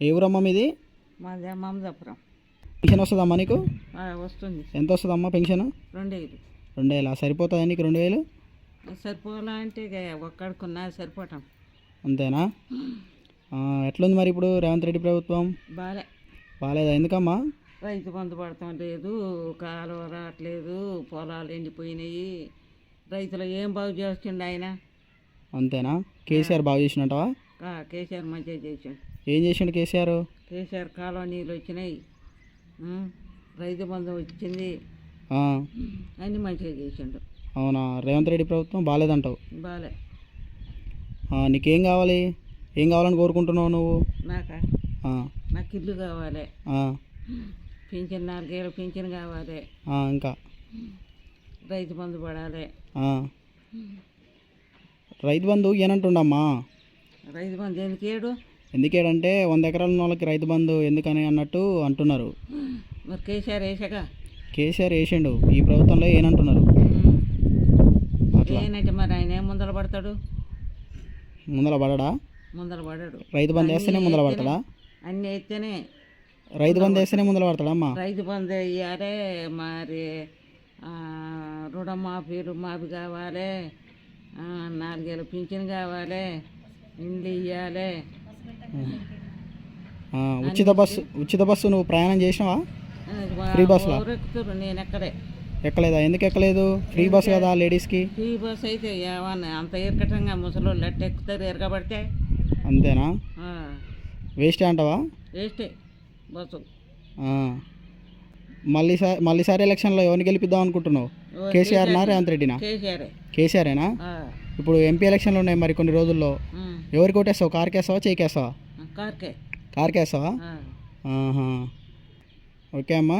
ఏ ఊరమ్మా మీది? మాది మామదాపురం పెన్షన్ వస్తుందమ్మా నీకు? వస్తుంది. ఎంత వస్తుందమ్మా పెన్షన్? రెండు వేలు రెండు వేల సరిపోతుందా నీకు రెండు వేలు సరిపోవాలా అంటే ఒక్కడికున్నా సరిపోవటం అంతేనా? ఎట్లుంది మరి ఇప్పుడు రేవంత్ రెడ్డి ప్రభుత్వం? బాలే. బాగాలేదా ఎందుకమ్మా? రైతు బంధు పడటం లేదు కాలువ రావట్లేదు పొలాలు ఎండిపోయినాయి. రైతులు ఏం బాగు చేస్తుండ ఆయన? అంతేనా? కేసీఆర్ బాగా చేసినట్టవా? కేసీఆర్ మంచిగా చేసిండు ఏం చేసిండు కేసీఆర్? కేసీఆర్ కాలువ నీళ్ళు వచ్చినాయి రైతు బంధు వచ్చింది. అన్నీ మంచిగా చేసిండు. అవునా? రేవంత్ రెడ్డి ప్రభుత్వం బాగాలేదంటావు బాలే. ఆ, నీకేం కావాలి? ఏం కావాలని కోరుకుంటున్నావు నువ్వు? నాక? నాకు ఇల్లు కావాలి. పింఛన్ నాలుగేళ్ళు పింఛన్ కావాలి. ఇంకా? రైతు బంధు పడాలి. రైతు బంధు ఏనంటుండమ్మా రైతు బంధు ఎందుకు ఏడు? ఎందుకేడంటే వంద ఎకరాల ఉన్న వాళ్ళకి రైతు బంధు ఎందుకని అన్నట్టు అంటున్నారు. మరి కేసీఆర్ వేసాక కేసీఆర్ వేసిండు. ఈ ప్రభుత్వంలో ఏనంటున్నారు. అట్లా. ఏంటంటే మరి ఆయన ఏం ముందర పడతాడు? ముందర పడడా? ముందర పడాడు. రైతు బంధు వేస్తేనే ముందర పడతాడా? అన్నీ అయితేనే రైతు బంధు వేస్తేనే ముందర పడతాడా అమ్మా? రైతు బంధు వేయాలి మరి రుణమాఫీలు మాఫీ కావాలి నాలుగేళ్ళు పింఛన్ కావాలి ఇండ్లు ఉచిత బస్సు ఉచిత బస్సు నువ్వు ప్రయాణం చేసినావా? ఫ్రీ బస్సులా? నేను ఎక్కడే ఎక్కలేదా? ఎందుకు ఎక్కలేదు ఫ్రీ బస్ కదా లేడీస్కి? ఫ్రీ బస్ అయితే ఏమన్నా అంత ఇరకటంగా ముసలోళ్ళు ఎట్ట ఎక్కుతారు ఎరగబడితే. అంతేనా? వేస్టే అంటావా? వేస్టే బస్సు. మళ్ళీ సారి మళ్ళీ సారి ఎలక్షన్లో ఎవరిని గెలిపిద్దాం అనుకుంటున్నావు? ఓ కేసీఆర్నా రేవంత్ రెడ్డినా? కేసీఆరే. కేసీఆరేనా? ఆ, ఇప్పుడు ఎంపీ ఎలక్షన్లు ఉన్నాయి మరి కొన్ని రోజుల్లో. ఎవరికి ఓటేస్తావు? కార్కేస్తావా చేకేస్తావా? కార్కే. కార్కేస్తావా? ఓకే అమ్మా.